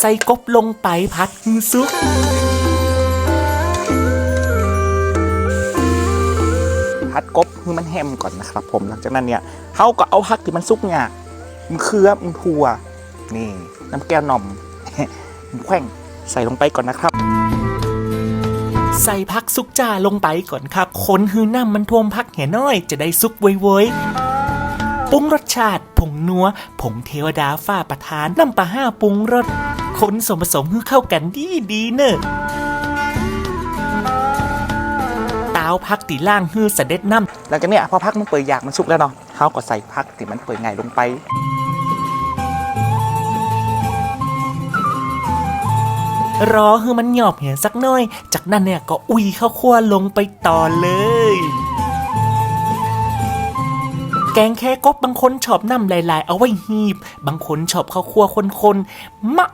ใส่กบลงไปผัดฮือซุกพัดกบคือมันแฮมก่อนนะครับ ผมหลังจากนั้นเนี่ยเขาก็เอาพักที่มันซุกเนี่ยมนเครือมนทัวนี่น้ำแก้วหน่อมมนแขว้งใส่ลงไปก่อนนะครับ ใส่พักซุกจ่าลงไปก่อนครับคนฮือน้ำมันท่วมพักแห่น้อย จะได้ซุกไวๆปรุงรสชาติผงนัวผงเทวดาฝ้าประทานน้ำปลาห้าปรุงรส คนส่วนผสมฮือเข้ากันดีดีๆเนอะตาวพักตีล่างฮือเสด็จน้ำหลังจากเนี้ยพอพักมันเปื่อยอยากมันสุกแล้วเนาะเขาก็ใส่พักที่มันเปื่อยง่ายลงไปรอให้มันหยอบเหี่ยสักหน่อย จากนั้นเนี่ยก็อุยข้าวคั่วลงไปต่อเลย แกงแค่กบบางคนชอบน้ำหลายๆ เอาไว้หีบ บางคนชอบข้าวคั่วคนๆมะ